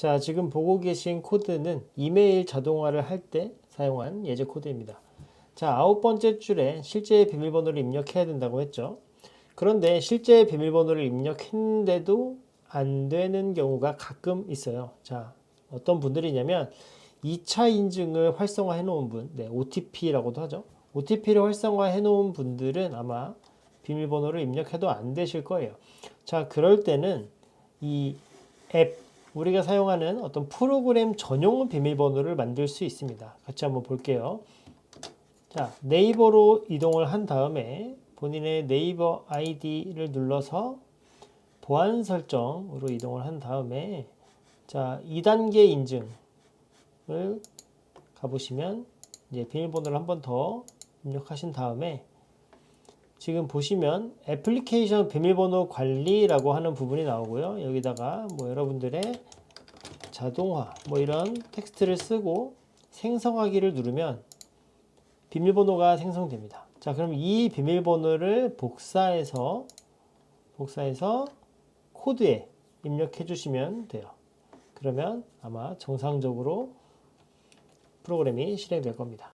자, 지금 보고 계신 코드는 이메일 자동화를 할 때 사용한 예제 코드입니다. 자, 아홉 번째 줄에 실제 비밀번호를 입력해야 된다고 했죠. 그런데 실제 비밀번호를 입력했는데도 안 되는 경우가 가끔 있어요. 자, 어떤 분들이냐면 2차 인증을 활성화해 놓은 분, 네, OTP라고도 하죠. OTP를 활성화해 놓은 분들은 아마 비밀번호를 입력해도 안 되실 거예요. 자, 그럴 때는 이 앱, 우리가 사용하는 어떤 프로그램 전용 비밀번호를 만들 수 있습니다. 같이 한번 볼게요. 자, 네이버로 이동을 한 다음에 본인의 네이버 아이디를 눌러서 보안 설정으로 이동을 한 다음에 자, 2단계 인증을 가보시면 이제 비밀번호를 한 번 더 입력하신 다음에 지금 보시면 애플리케이션 비밀번호 관리라고 하는 부분이 나오고요. 여기다가 뭐 여러분들의 자동화 뭐 이런 텍스트를 쓰고 생성하기를 누르면 비밀번호가 생성됩니다. 자, 그럼 이 비밀번호를 복사해서 복사해서 코드에 입력해 주시면 돼요. 그러면 아마 정상적으로 프로그램이 실행될 겁니다.